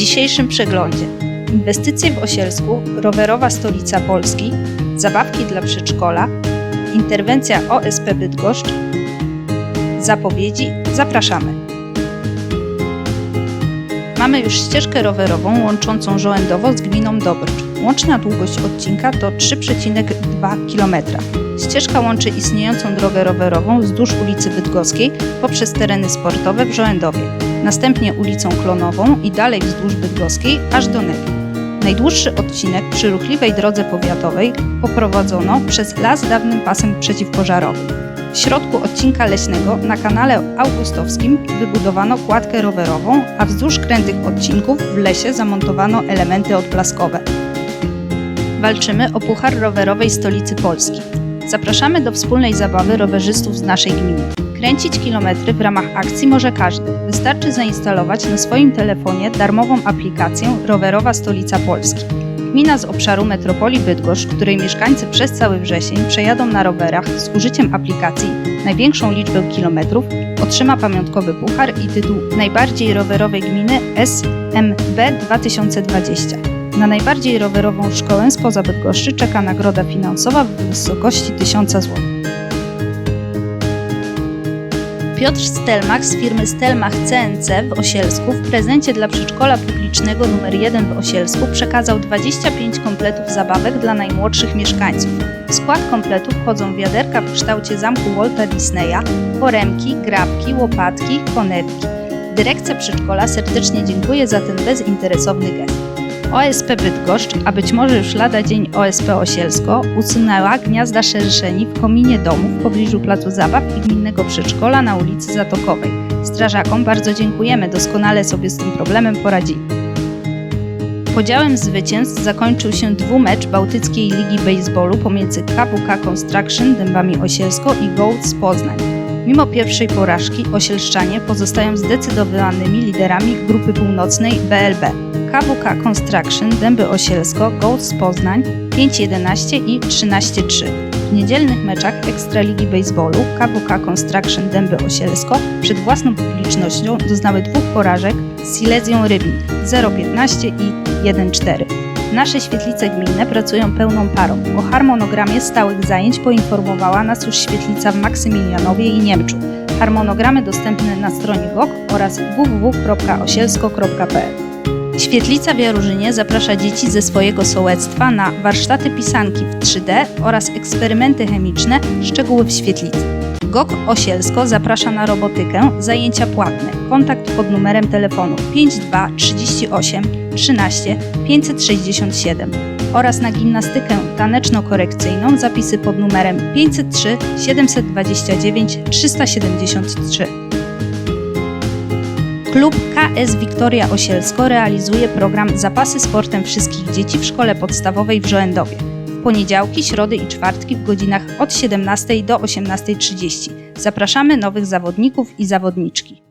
dzisiejszym przeglądzie inwestycje w Osielsku, rowerowa stolica Polski, zabawki dla przedszkola, interwencja OSP Bydgoszcz, zapowiedzi, zapraszamy. Mamy już ścieżkę rowerową łączącą Żołędowo z gminą Dobrcz. Łączna długość odcinka to 3,2 km. Ścieżka łączy istniejącą drogę rowerową wzdłuż ulicy Bydgoskiej poprzez tereny sportowe w Żołędowie, następnie ulicą Klonową i dalej wzdłuż Bydgoskiej aż do Nebi. Najdłuższy odcinek przy ruchliwej drodze powiatowej poprowadzono przez las dawnym pasem przeciwpożarowym. W środku odcinka leśnego na kanale augustowskim wybudowano kładkę rowerową, a wzdłuż krętych odcinków w lesie zamontowano elementy odblaskowe. Walczymy o puchar rowerowej stolicy Polski. Zapraszamy do wspólnej zabawy rowerzystów z naszej gminy. Kręcić kilometry w ramach akcji może każdy. Wystarczy zainstalować na swoim telefonie darmową aplikację Rowerowa Stolica Polski. Gmina z obszaru metropolii Bydgoszcz, której mieszkańcy przez cały wrzesień przejadą na rowerach z użyciem aplikacji największą liczbę kilometrów, otrzyma pamiątkowy puchar i tytuł Najbardziej rowerowej gminy SMB 2020. Na najbardziej rowerową szkołę spoza Bydgoszczy czeka nagroda finansowa w wysokości 1000 zł. Piotr Stelmach z firmy Stelmach CNC w Osielsku w prezencie dla przedszkola publicznego nr 1 w Osielsku przekazał 25 kompletów zabawek dla najmłodszych mieszkańców. W skład kompletu wchodzą wiaderka w kształcie zamku Walta Disneya, foremki, grabki, łopatki, konewki. Dyrekcja przedszkola serdecznie dziękuję za ten bezinteresowny gest. OSP Bydgoszcz, a być może już lada dzień OSP Osielsko, usunęła gniazda szerszeni w kominie domu w pobliżu placu zabaw i gminnego przedszkola na ulicy Zatokowej. Strażakom bardzo dziękujemy, doskonale sobie z tym problemem poradzili. Podziałem zwycięstw zakończył się dwumecz Bałtyckiej Ligi Baseballu pomiędzy KWK Construction Dębami Osielsko i z Poznań. Mimo pierwszej porażki Osielszczanie pozostają zdecydowanymi liderami grupy północnej BLB. KWK Construction Dęby Osielsko Gold z Poznań 5-11 i 13-3. W niedzielnych meczach Ekstraligi Baseballu KWK Construction Dęby Osielsko przed własną publicznością doznały dwóch porażek z Silezją Rybnik 0-15 i 1-4. Nasze świetlice gminne pracują pełną parą. O harmonogramie stałych zajęć poinformowała nas już świetlica w Maksymilianowie i Niemczu. Harmonogramy dostępne na stronie GOK oraz www.osielsko.pl. Świetlica w Jarużynie zaprasza dzieci ze swojego sołectwa na warsztaty pisanki w 3D oraz eksperymenty chemiczne Szczegóły w świetlicy. GOK Osielsko zaprasza na robotykę, zajęcia płatne. Kontakt pod numerem telefonu 52 38 13 567 oraz na gimnastykę taneczno-korekcyjną zapisy pod numerem 503 729 373. Klub KS Wiktoria Osielsko realizuje program Zapasy sportem wszystkich dzieci w szkole podstawowej w Żołędowie. Poniedziałki, środy i czwartki w godzinach od 17 do 18.30. Zapraszamy nowych zawodników i zawodniczki.